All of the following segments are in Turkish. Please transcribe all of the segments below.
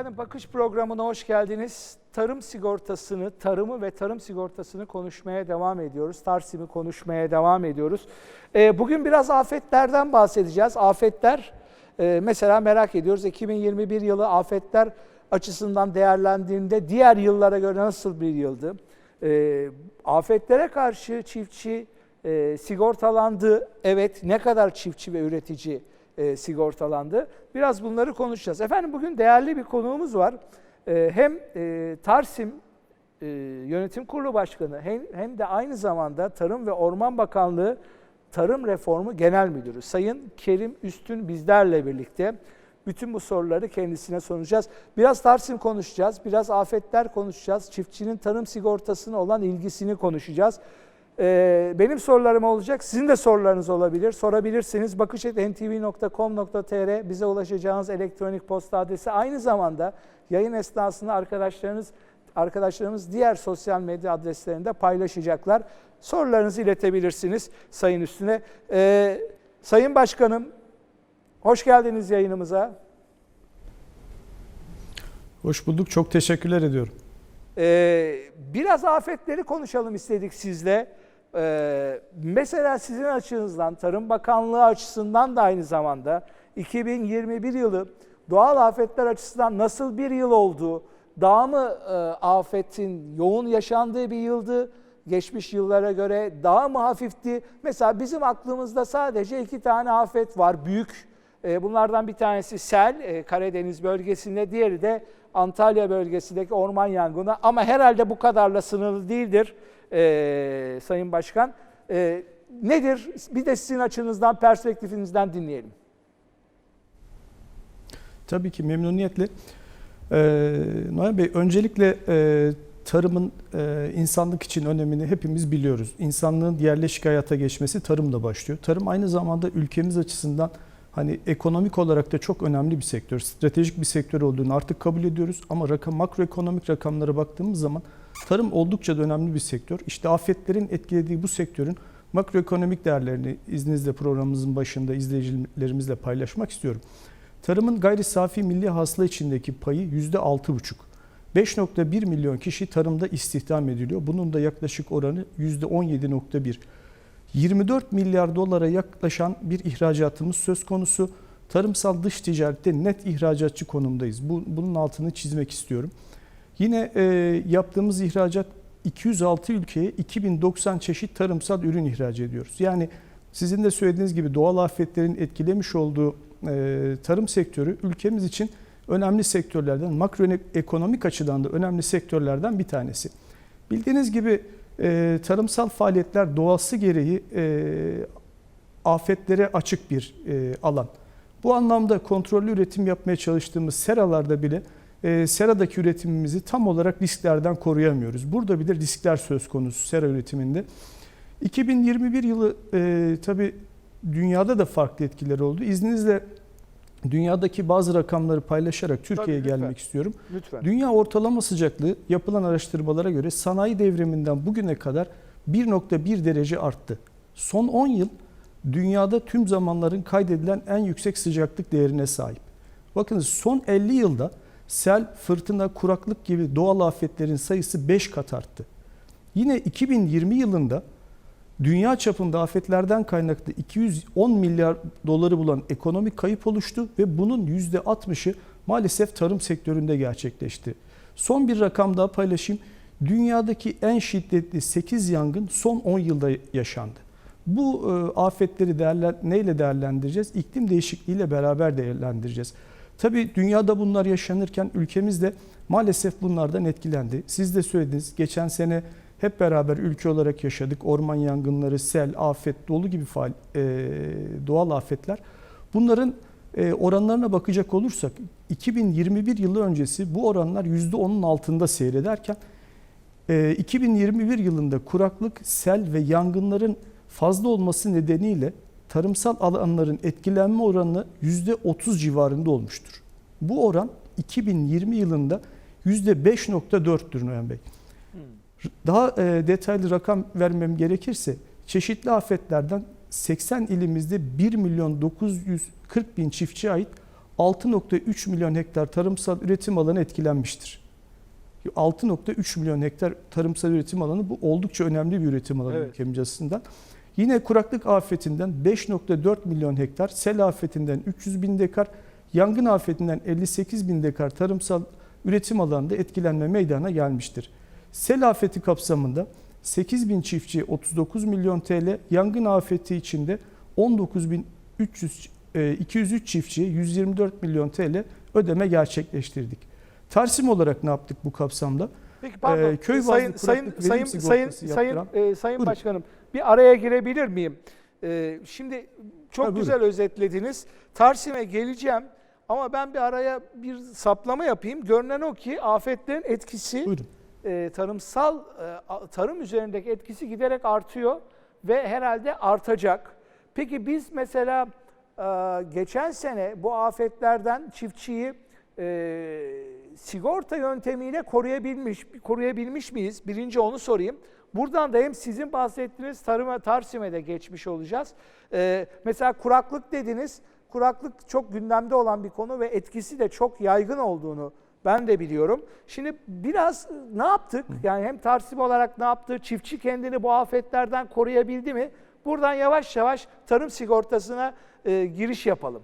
Efendim bakış programına hoş geldiniz. Tarım sigortasını, tarımı ve tarım sigortasını konuşmaya devam ediyoruz. Tarsim'i konuşmaya devam ediyoruz. Ee, bugün biraz afetlerden bahsedeceğiz. Afetler, e, mesela merak ediyoruz 2021 yılı afetler açısından değerlendiğinde diğer yıllara göre nasıl bir yıldı? Ee, afetlere karşı çiftçi e, sigortalandı. Evet, ne kadar çiftçi ve üretici e, sigortalandı. Biraz bunları konuşacağız. Efendim bugün değerli bir konuğumuz var. E, hem e, Tarsim e, Yönetim Kurulu Başkanı hem, hem de aynı zamanda Tarım ve Orman Bakanlığı Tarım Reformu Genel Müdürü Sayın Kerim Üstün bizlerle birlikte. Bütün bu soruları kendisine soracağız. Biraz Tarsim konuşacağız, biraz afetler konuşacağız, çiftçinin tarım sigortasına olan ilgisini konuşacağız. Ee, benim sorularım olacak, sizin de sorularınız olabilir. Sorabilirsiniz. bakışetntv.com.tr bize ulaşacağınız elektronik posta adresi. Aynı zamanda yayın esnasında arkadaşlarınız arkadaşlarımız diğer sosyal medya adreslerinde paylaşacaklar. Sorularınızı iletebilirsiniz Sayın Üstüne. Ee, Sayın Başkanım, hoş geldiniz yayınımıza. Hoş bulduk. Çok teşekkürler ediyorum. Ee, biraz afetleri konuşalım istedik sizle. Ee, mesela sizin açınızdan, Tarım Bakanlığı açısından da aynı zamanda 2021 yılı doğal afetler açısından nasıl bir yıl oldu? Daha mı e, afetin yoğun yaşandığı bir yıldı? Geçmiş yıllara göre daha mı hafifti? Mesela bizim aklımızda sadece iki tane afet var, büyük. E, bunlardan bir tanesi sel, e, Karadeniz bölgesinde, diğeri de Antalya bölgesindeki orman yangını. Ama herhalde bu kadarla sınırlı değildir e, Sayın Başkan. E, nedir? Bir de sizin açınızdan, perspektifinizden dinleyelim. Tabii ki memnuniyetle. Ee, Noyan Bey, öncelikle e, tarımın e, insanlık için önemini hepimiz biliyoruz. İnsanlığın yerleşik hayata geçmesi tarımla başlıyor. Tarım aynı zamanda ülkemiz açısından hani ekonomik olarak da çok önemli bir sektör, stratejik bir sektör olduğunu artık kabul ediyoruz. Ama rakam, makroekonomik rakamlara baktığımız zaman tarım oldukça da önemli bir sektör. İşte afetlerin etkilediği bu sektörün makroekonomik değerlerini izninizle programımızın başında izleyicilerimizle paylaşmak istiyorum. Tarımın gayri safi milli hasıla içindeki payı %6,5. 5.1 milyon kişi tarımda istihdam ediliyor. Bunun da yaklaşık oranı %17.1. 24 milyar dolara yaklaşan bir ihracatımız söz konusu. Tarımsal dış ticarette net ihracatçı konumdayız. Bu, bunun altını çizmek istiyorum. Yine e, yaptığımız ihracat 206 ülkeye 2090 çeşit tarımsal ürün ihraç ediyoruz. Yani sizin de söylediğiniz gibi doğal afetlerin etkilemiş olduğu e, tarım sektörü ülkemiz için önemli sektörlerden, makroekonomik açıdan da önemli sektörlerden bir tanesi. Bildiğiniz gibi e, tarımsal faaliyetler doğası gereği e, afetlere açık bir e, alan. Bu anlamda kontrollü üretim yapmaya çalıştığımız seralarda bile e, seradaki üretimimizi tam olarak risklerden koruyamıyoruz. Burada bile riskler söz konusu sera üretiminde. 2021 yılı e, tabii dünyada da farklı etkileri oldu. İzninizle dünyadaki bazı rakamları paylaşarak Türkiye'ye lütfen. gelmek istiyorum. Lütfen. Dünya ortalama sıcaklığı yapılan araştırmalara göre sanayi devriminden bugüne kadar 1.1 derece arttı. Son 10 yıl dünyada tüm zamanların kaydedilen en yüksek sıcaklık değerine sahip. Bakınız son 50 yılda sel, fırtına, kuraklık gibi doğal afetlerin sayısı 5 kat arttı. Yine 2020 yılında dünya çapında afetlerden kaynaklı 210 milyar doları bulan ekonomik kayıp oluştu ve bunun %60'ı maalesef tarım sektöründe gerçekleşti. Son bir rakam daha paylaşayım. Dünyadaki en şiddetli 8 yangın son 10 yılda yaşandı. Bu e, afetleri değerlen, neyle değerlendireceğiz? İklim değişikliğiyle beraber değerlendireceğiz. Tabii dünyada bunlar yaşanırken ülkemiz de maalesef bunlardan etkilendi. Siz de söylediniz. Geçen sene hep beraber ülke olarak yaşadık. Orman yangınları, sel, afet, dolu gibi faal, e, doğal afetler. Bunların e, oranlarına bakacak olursak 2021 yılı öncesi bu oranlar %10'un altında seyrederken e, 2021 yılında kuraklık, sel ve yangınların fazla olması nedeniyle tarımsal alanların etkilenme oranı %30 civarında olmuştur. Bu oran 2020 yılında %5.4'tür Noyan Bey. Daha e, detaylı rakam vermem gerekirse çeşitli afetlerden 80 ilimizde 1 milyon 940 bin çiftçiye ait 6.3 milyon hektar tarımsal üretim alanı etkilenmiştir. 6.3 milyon hektar tarımsal üretim alanı bu oldukça önemli bir üretim alanı Evet. ülkemiz açısından. Yine kuraklık afetinden 5.4 milyon hektar, sel afetinden 300 bin dekar, yangın afetinden 58 bin dekar tarımsal üretim alanında etkilenme meydana gelmiştir. Sel afeti kapsamında 8 bin çiftçi 39 milyon TL, yangın afeti içinde 19.300 e, 203 çiftçiye 124 milyon TL ödeme gerçekleştirdik. Tarsim olarak ne yaptık bu kapsamda? Peki pardon. Ee, köy sayın sayın sayın sayın sayın e, sayın Buyurun. başkanım bir araya girebilir miyim? Ee, şimdi çok Ha, buyurun. güzel özetlediniz. Tarsim'e geleceğim ama ben bir araya bir saplama yapayım. Görünen o ki afetlerin etkisi Buyurun. E, tarımsal e, tarım üzerindeki etkisi giderek artıyor ve herhalde artacak. Peki biz mesela e, geçen sene bu afetlerden çiftçiyi sigorta yöntemiyle koruyabilmiş koruyabilmiş miyiz? Birinci onu sorayım. Buradan da hem sizin bahsettiğiniz tarıma Tarsim'e de geçmiş olacağız. Mesela kuraklık dediniz. Kuraklık çok gündemde olan bir konu ve etkisi de çok yaygın olduğunu ben de biliyorum. Şimdi biraz ne yaptık? Yani hem Tarsim olarak ne yaptı? Çiftçi kendini bu afetlerden koruyabildi mi? Buradan yavaş yavaş tarım sigortasına e, giriş yapalım.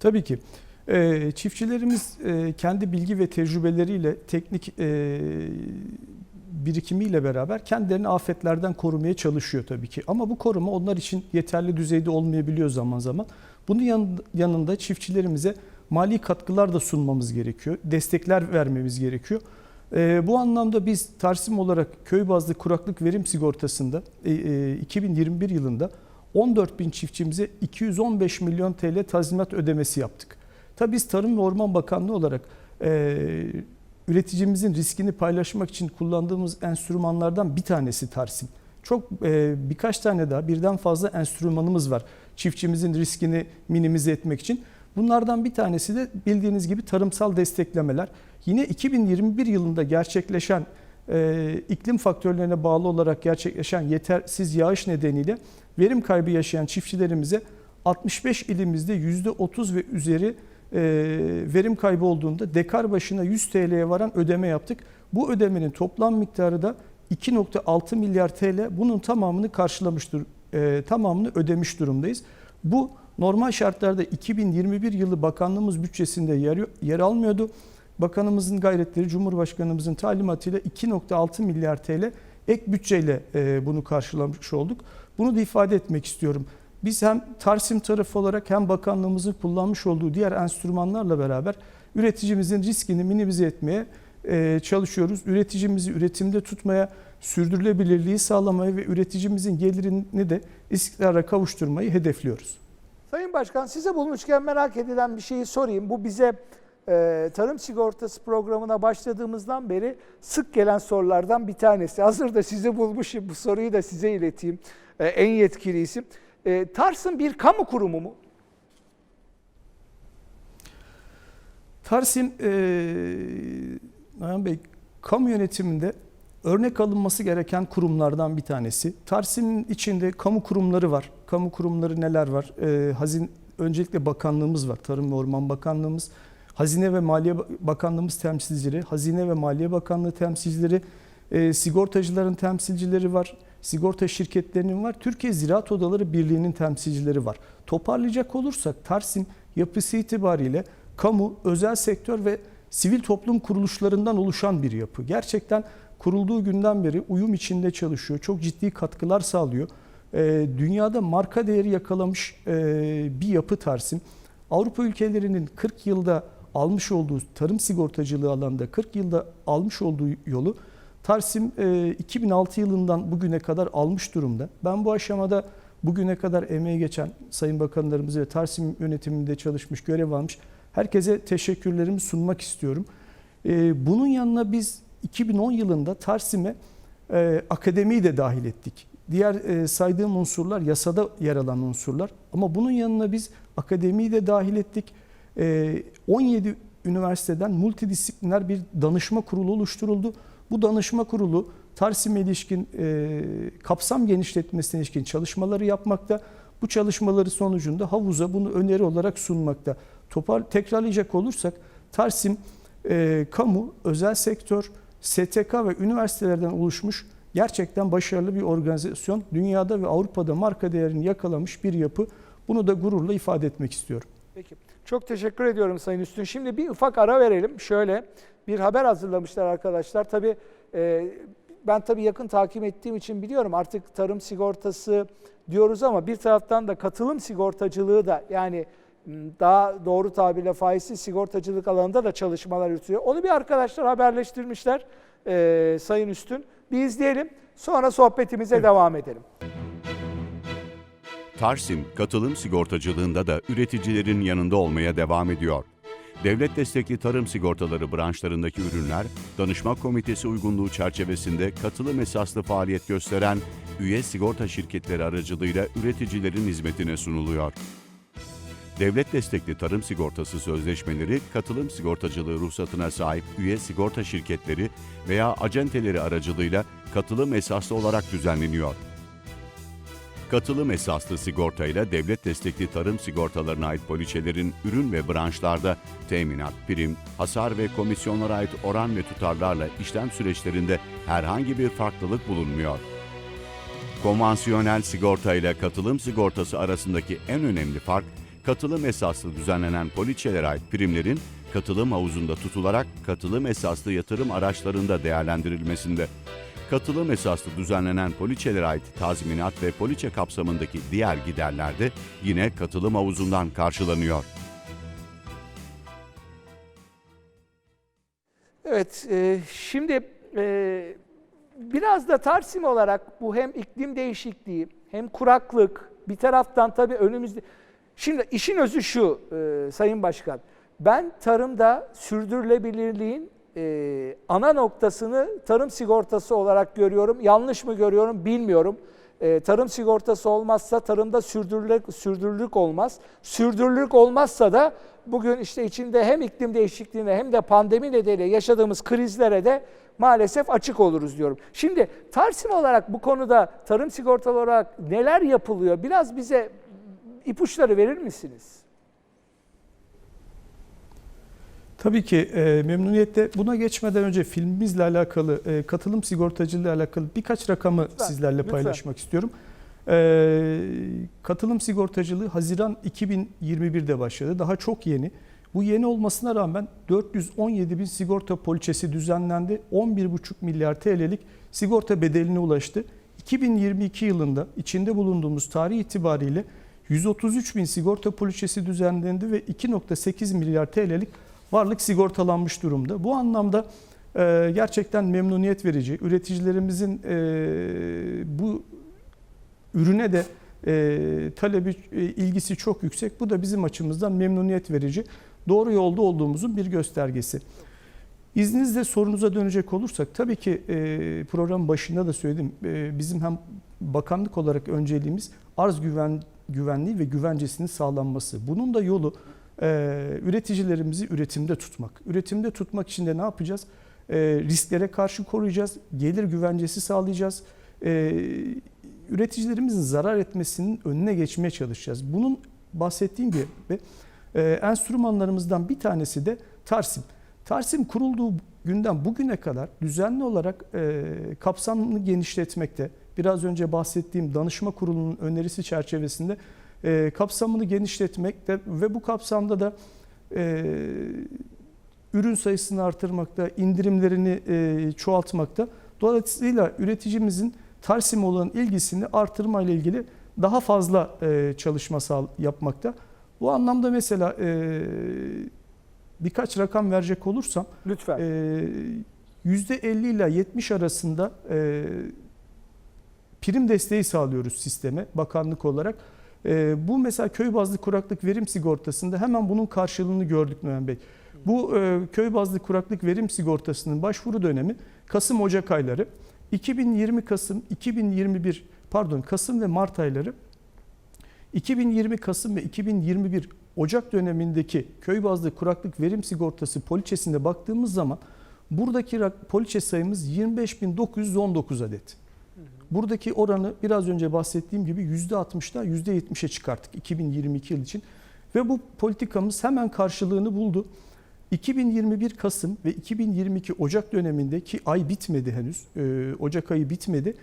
Tabii ki. Ee, çiftçilerimiz e, kendi bilgi ve tecrübeleriyle, teknik e, birikimiyle beraber kendilerini afetlerden korumaya çalışıyor tabii ki. Ama bu koruma onlar için yeterli düzeyde olmayabiliyor zaman zaman. Bunun yan- yanında çiftçilerimize mali katkılar da sunmamız gerekiyor. Destekler vermemiz gerekiyor. Ee, bu anlamda biz Tarsim olarak köy bazlı kuraklık verim sigortasında e, e, 2021 yılında 14 bin çiftçimize 215 milyon TL tazminat ödemesi yaptık. Tabii biz Tarım ve Orman Bakanlığı olarak e, üreticimizin riskini paylaşmak için kullandığımız enstrümanlardan bir tanesi Tarsim. Çok e, birkaç tane daha birden fazla enstrümanımız var çiftçimizin riskini minimize etmek için. Bunlardan bir tanesi de bildiğiniz gibi tarımsal desteklemeler. Yine 2021 yılında gerçekleşen e, iklim faktörlerine bağlı olarak gerçekleşen yetersiz yağış nedeniyle verim kaybı yaşayan çiftçilerimize 65 ilimizde %30 ve üzeri e, verim kaybı olduğunda dekar başına 100 TL'ye varan ödeme yaptık. Bu ödemenin toplam miktarı da 2.6 milyar TL. Bunun tamamını karşılamıştır, e, tamamını ödemiş durumdayız. Bu normal şartlarda 2021 yılı bakanlığımız bütçesinde yer, yer almıyordu. Bakanımızın gayretleri, Cumhurbaşkanımızın talimatıyla 2.6 milyar TL ek bütçeyle e, bunu karşılamış olduk. Bunu da ifade etmek istiyorum. Biz hem Tarsim tarafı olarak hem bakanlığımızın kullanmış olduğu diğer enstrümanlarla beraber üreticimizin riskini minimize etmeye e, çalışıyoruz. Üreticimizi üretimde tutmaya, sürdürülebilirliği sağlamaya ve üreticimizin gelirini de istikrara kavuşturmayı hedefliyoruz. Sayın Başkan size bulmuşken merak edilen bir şeyi sorayım. Bu bize e, tarım sigortası programına başladığımızdan beri sık gelen sorulardan bir tanesi. Hazır da sizi bulmuşum bu soruyu da size ileteyim. E, en yetkili isim. E, Tarsın bir kamu kurumu mu? Tarsim, e, Nayan Bey, kamu yönetiminde örnek alınması gereken kurumlardan bir tanesi. Tarsim'in içinde kamu kurumları var. Kamu kurumları neler var? E, hazin, öncelikle bakanlığımız var. Tarım ve Orman Bakanlığımız, Hazine ve Maliye Bakanlığımız temsilcileri, Hazine ve Maliye Bakanlığı temsilcileri, e, sigortacıların temsilcileri var. Sigorta şirketlerinin var. Türkiye Ziraat Odaları Birliği'nin temsilcileri var. Toparlayacak olursak Tarsim yapısı itibariyle kamu, özel sektör ve sivil toplum kuruluşlarından oluşan bir yapı. Gerçekten kurulduğu günden beri uyum içinde çalışıyor. Çok ciddi katkılar sağlıyor. Ee, dünyada marka değeri yakalamış e, bir yapı Tarsim. Avrupa ülkelerinin 40 yılda almış olduğu tarım sigortacılığı alanında 40 yılda almış olduğu yolu Tarsim e, 2006 yılından bugüne kadar almış durumda. Ben bu aşamada bugüne kadar emeği geçen Sayın Bakanlarımız ve Tarsim yönetiminde çalışmış, görev almış herkese teşekkürlerimi sunmak istiyorum. E, bunun yanına biz 2010 yılında Tarsim'e e, akademiyi de dahil ettik. Diğer e, saydığım unsurlar yasada yer alan unsurlar ama bunun yanına biz akademiyi de dahil ettik. E, 17 üniversiteden multidisipliner bir danışma kurulu oluşturuldu. Bu danışma kurulu Tarsim'e ilişkin e, kapsam genişletmesine ilişkin çalışmaları yapmakta. Bu çalışmaları sonucunda havuza bunu öneri olarak sunmakta. Topar tekrarlayacak olursak Tarsim e, kamu, özel sektör, STK ve üniversitelerden oluşmuş gerçekten başarılı bir organizasyon. Dünyada ve Avrupa'da marka değerini yakalamış bir yapı. Bunu da gururla ifade etmek istiyorum. Peki. Çok teşekkür ediyorum Sayın Üstün. Şimdi bir ufak ara verelim. Şöyle bir haber hazırlamışlar arkadaşlar. Tabii e, ben tabii yakın takip ettiğim için biliyorum artık tarım sigortası diyoruz ama bir taraftan da katılım sigortacılığı da yani daha doğru tabirle faizsiz sigortacılık alanında da çalışmalar yürütüyor. Onu bir arkadaşlar haberleştirmişler e, Sayın Üstün. Bir izleyelim sonra sohbetimize devam edelim. Tarsim, katılım sigortacılığında da üreticilerin yanında olmaya devam ediyor. Devlet destekli tarım sigortaları branşlarındaki ürünler, danışma komitesi uygunluğu çerçevesinde katılım esaslı faaliyet gösteren üye sigorta şirketleri aracılığıyla üreticilerin hizmetine sunuluyor. Devlet destekli tarım sigortası sözleşmeleri katılım sigortacılığı ruhsatına sahip üye sigorta şirketleri veya acenteleri aracılığıyla katılım esaslı olarak düzenleniyor. Katılım esaslı sigorta ile devlet destekli tarım sigortalarına ait poliçelerin ürün ve branşlarda teminat, prim, hasar ve komisyonlara ait oran ve tutarlarla işlem süreçlerinde herhangi bir farklılık bulunmuyor. Konvansiyonel sigorta ile katılım sigortası arasındaki en önemli fark, katılım esaslı düzenlenen poliçelere ait primlerin katılım havuzunda tutularak katılım esaslı yatırım araçlarında değerlendirilmesinde. Katılım esaslı düzenlenen poliçelere ait tazminat ve poliçe kapsamındaki diğer giderler de yine katılım havuzundan karşılanıyor. Evet, e, şimdi e, biraz da Tarsim olarak bu hem iklim değişikliği hem kuraklık bir taraftan tabii önümüzde... Şimdi işin özü şu e, Sayın Başkan, ben tarımda sürdürülebilirliğin e, ana noktasını tarım sigortası olarak görüyorum. Yanlış mı görüyorum bilmiyorum. E, tarım sigortası olmazsa tarımda sürdürülük, olmaz. Sürdürülük olmazsa da bugün işte içinde hem iklim değişikliğine hem de pandemi nedeniyle yaşadığımız krizlere de maalesef açık oluruz diyorum. Şimdi Tarsim olarak bu konuda tarım sigortalı olarak neler yapılıyor? Biraz bize ipuçları verir misiniz? Tabii ki e, memnuniyetle buna geçmeden önce filmimizle alakalı, e, katılım sigortacılığı ile alakalı birkaç rakamı Lütfen, sizlerle lütfen. paylaşmak istiyorum. E, katılım sigortacılığı Haziran 2021'de başladı. Daha çok yeni. Bu yeni olmasına rağmen 417 bin sigorta poliçesi düzenlendi. 11,5 milyar TL'lik sigorta bedeline ulaştı. 2022 yılında içinde bulunduğumuz tarih itibariyle 133 bin sigorta poliçesi düzenlendi ve 2.8 milyar TL'lik varlık sigortalanmış durumda. Bu anlamda e, gerçekten memnuniyet verici. Üreticilerimizin e, bu ürüne de e, talebi, ilgisi çok yüksek. Bu da bizim açımızdan memnuniyet verici. Doğru yolda olduğumuzun bir göstergesi. İzninizle sorunuza dönecek olursak tabii ki programın başında da söyledim. Bizim hem bakanlık olarak önceliğimiz arz güven güvenliği ve güvencesinin sağlanması. Bunun da yolu e, üreticilerimizi üretimde tutmak. Üretimde tutmak için de ne yapacağız? E, risklere karşı koruyacağız, gelir güvencesi sağlayacağız. E, üreticilerimizin zarar etmesinin önüne geçmeye çalışacağız. Bunun bahsettiğim gibi e, enstrümanlarımızdan bir tanesi de Tarsim. Tarsim kurulduğu günden bugüne kadar düzenli olarak e, kapsamını genişletmekte. Biraz önce bahsettiğim danışma kurulunun önerisi çerçevesinde e, kapsamını genişletmekte ve bu kapsamda da e, ürün sayısını artırmakta, indirimlerini e, çoğaltmakta. Dolayısıyla üreticimizin Tarsim olan ilgisini artırma ile ilgili daha fazla e, çalışma yapmakta. Bu anlamda mesela e, birkaç rakam verecek olursam Lütfen. e, %50 ile 70 arasında e, prim desteği sağlıyoruz sisteme bakanlık olarak. E, bu mesela köy bazlı kuraklık verim sigortasında hemen bunun karşılığını gördük Noyan Bey. Bu e, köy bazlı kuraklık verim sigortasının başvuru dönemi Kasım-Ocak ayları. 2020 Kasım, 2021 pardon Kasım ve Mart ayları. 2020 Kasım ve 2021 Ocak dönemindeki köy bazlı kuraklık verim sigortası poliçesinde baktığımız zaman buradaki poliçe sayımız 25.919 adet. Buradaki oranı biraz önce bahsettiğim gibi %60'dan %70'e çıkarttık 2022 yıl için. Ve bu politikamız hemen karşılığını buldu. 2021 Kasım ve 2022 Ocak döneminde ki ay bitmedi henüz, e, Ocak ayı bitmedi.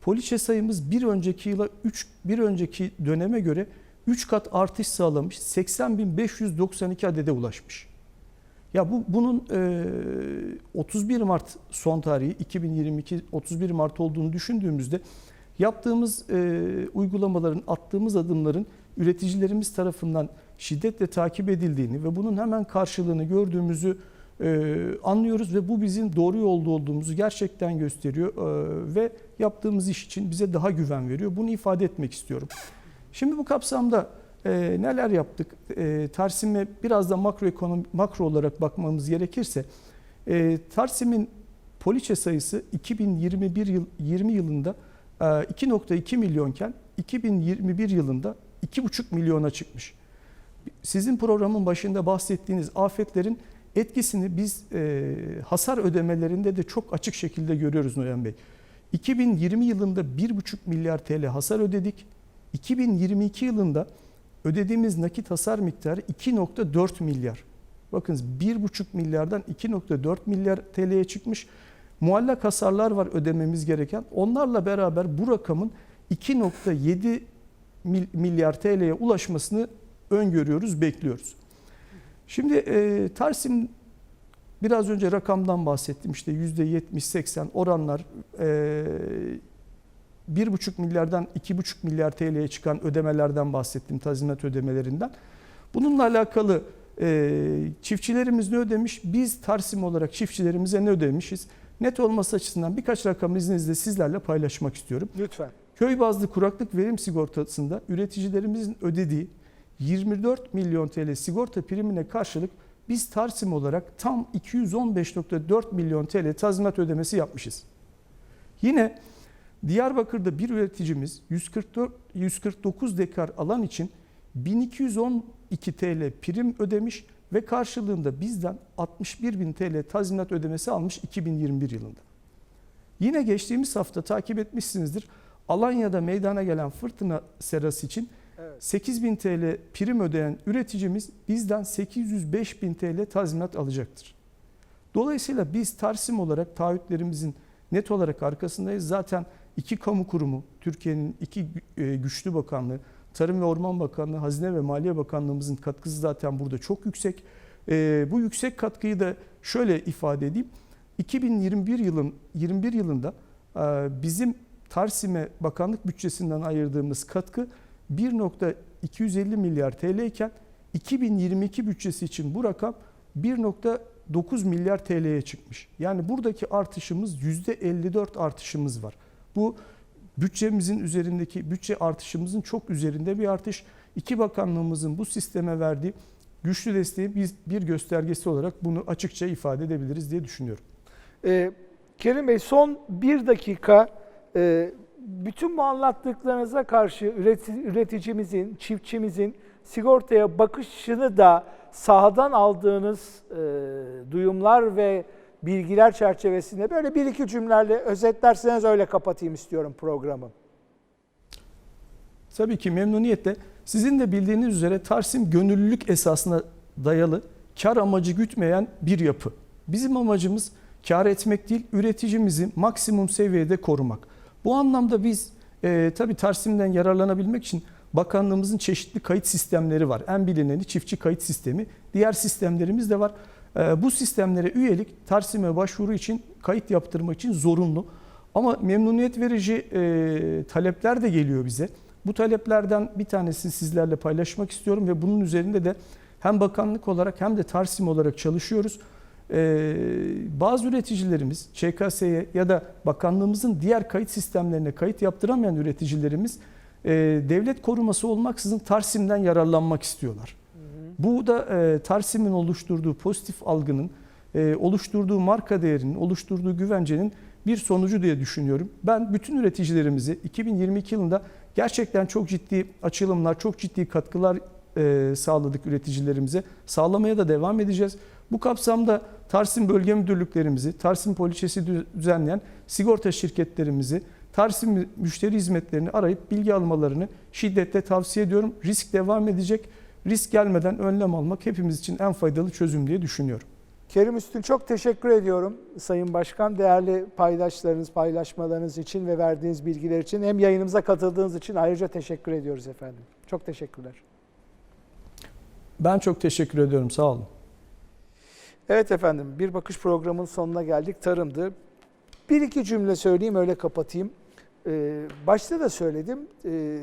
Poliçe sayımız bir önceki yıla 3 bir önceki döneme göre 3 kat artış sağlamış. 80.592 adede ulaşmış. Ya bu bunun e, 31 Mart son tarihi 2022 31 Mart olduğunu düşündüğümüzde yaptığımız e, uygulamaların, attığımız adımların üreticilerimiz tarafından şiddetle takip edildiğini ve bunun hemen karşılığını gördüğümüzü e, anlıyoruz ve bu bizim doğru yolda olduğumuzu gerçekten gösteriyor e, ve yaptığımız iş için bize daha güven veriyor. Bunu ifade etmek istiyorum. Şimdi bu kapsamda e, neler yaptık? E, Tarsim'e biraz da makro ekonomi makro olarak bakmamız gerekirse e, Tarsim'in poliçe sayısı 2021 yıl 20 yılında e, 2.2 milyonken 2021 yılında 2.5 milyona çıkmış. Sizin programın başında bahsettiğiniz afetlerin etkisini biz e, hasar ödemelerinde de çok açık şekilde görüyoruz Noyan Bey. 2020 yılında 1,5 milyar TL hasar ödedik. 2022 yılında ödediğimiz nakit hasar miktarı 2.4 milyar. Bakınız 1,5 milyardan 2.4 milyar TL'ye çıkmış. Muallak hasarlar var ödememiz gereken. Onlarla beraber bu rakamın 2.7 mil- milyar TL'ye ulaşmasını öngörüyoruz, bekliyoruz. Şimdi e, Tarsim biraz önce rakamdan bahsettim işte %70-80 oranlar e, 1,5 milyardan 2,5 milyar TL'ye çıkan ödemelerden bahsettim tazminat ödemelerinden. Bununla alakalı e, çiftçilerimiz ne ödemiş? Biz Tarsim olarak çiftçilerimize ne ödemişiz? Net olması açısından birkaç rakam izninizle sizlerle paylaşmak istiyorum. Lütfen. Köy bazlı kuraklık verim sigortasında üreticilerimizin ödediği 24 milyon TL sigorta primine karşılık biz Tarsim olarak tam 215.4 milyon TL tazminat ödemesi yapmışız. Yine Diyarbakır'da bir üreticimiz 144 149 dekar alan için 1212 TL prim ödemiş ve karşılığında bizden 61 bin TL tazminat ödemesi almış 2021 yılında. Yine geçtiğimiz hafta takip etmişsinizdir. Alanya'da meydana gelen fırtına serası için Evet. 8000 TL prim ödeyen üreticimiz bizden 805 bin TL tazminat alacaktır. Dolayısıyla biz Tarsim olarak taahhütlerimizin net olarak arkasındayız. Zaten iki kamu kurumu, Türkiye'nin iki e, güçlü bakanlığı, Tarım ve Orman Bakanlığı, Hazine ve Maliye Bakanlığımızın katkısı zaten burada çok yüksek. E, Bu yüksek katkıyı da şöyle ifade edeyim. 2021 yılın 21 yılında e, bizim Tarsim'e bakanlık bütçesinden ayırdığımız katkı 1.250 milyar TL iken 2022 bütçesi için bu rakam 1.9 milyar TL'ye çıkmış. Yani buradaki artışımız %54 artışımız var. Bu bütçemizin üzerindeki bütçe artışımızın çok üzerinde bir artış. İki bakanlığımızın bu sisteme verdiği güçlü desteği biz bir göstergesi olarak bunu açıkça ifade edebiliriz diye düşünüyorum. Ee, Kerim Bey son bir dakika e, bütün bu anlattıklarınıza karşı üreti- üreticimizin, çiftçimizin sigortaya bakışını da sahadan aldığınız e, duyumlar ve bilgiler çerçevesinde böyle bir iki cümleyle özetlerseniz öyle kapatayım istiyorum programı. Tabii ki memnuniyetle. Sizin de bildiğiniz üzere Tarsim gönüllülük esasına dayalı, kar amacı gütmeyen bir yapı. Bizim amacımız kar etmek değil, üreticimizi maksimum seviyede korumak. Bu anlamda biz e, tabii Tarsim'den yararlanabilmek için bakanlığımızın çeşitli kayıt sistemleri var. En bilineni çiftçi kayıt sistemi. Diğer sistemlerimiz de var. E, bu sistemlere üyelik Tarsim'e başvuru için kayıt yaptırmak için zorunlu. Ama memnuniyet verici e, talepler de geliyor bize. Bu taleplerden bir tanesini sizlerle paylaşmak istiyorum ve bunun üzerinde de hem bakanlık olarak hem de Tarsim olarak çalışıyoruz. Ee, bazı üreticilerimiz ÇKS'ye ya da bakanlığımızın diğer kayıt sistemlerine kayıt yaptıramayan üreticilerimiz e, devlet koruması olmaksızın Tarsim'den yararlanmak istiyorlar. Bu da e, Tarsim'in oluşturduğu pozitif algının, e, oluşturduğu marka değerinin, oluşturduğu güvencenin bir sonucu diye düşünüyorum. Ben bütün üreticilerimizi 2022 yılında gerçekten çok ciddi açılımlar, çok ciddi katkılar e, sağladık üreticilerimize. Sağlamaya da devam edeceğiz. Bu kapsamda Tarsim Bölge Müdürlüklerimizi, Tarsim Poliçesi düzenleyen sigorta şirketlerimizi Tarsim müşteri hizmetlerini arayıp bilgi almalarını şiddetle tavsiye ediyorum. Risk devam edecek. Risk gelmeden önlem almak hepimiz için en faydalı çözüm diye düşünüyorum. Kerim Üstün çok teşekkür ediyorum Sayın Başkan. Değerli paydaşlarınız, paylaşmalarınız için ve verdiğiniz bilgiler için hem yayınımıza katıldığınız için ayrıca teşekkür ediyoruz efendim. Çok teşekkürler. Ben çok teşekkür ediyorum. Sağ olun. Evet efendim bir bakış programının sonuna geldik. Tarımdı. Bir iki cümle söyleyeyim öyle kapatayım. Ee, başta da söyledim. Ee,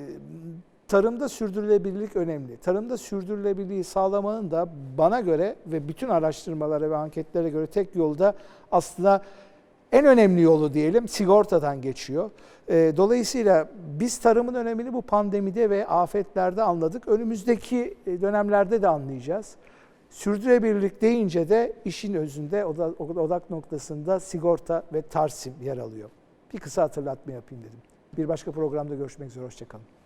tarımda sürdürülebilirlik önemli. Tarımda sürdürülebilirliği sağlamanın da bana göre ve bütün araştırmalara ve anketlere göre tek yolda aslında en önemli yolu diyelim sigortadan geçiyor. Ee, Dolayısıyla biz tarımın önemini bu pandemide ve afetlerde anladık. Önümüzdeki e, dönemlerde de anlayacağız. Sürdürülebilirlik deyince de işin özünde oda- odak noktasında sigorta ve tarsim yer alıyor. Bir kısa hatırlatma yapayım dedim. Bir başka programda görüşmek üzere, hoşçakalın.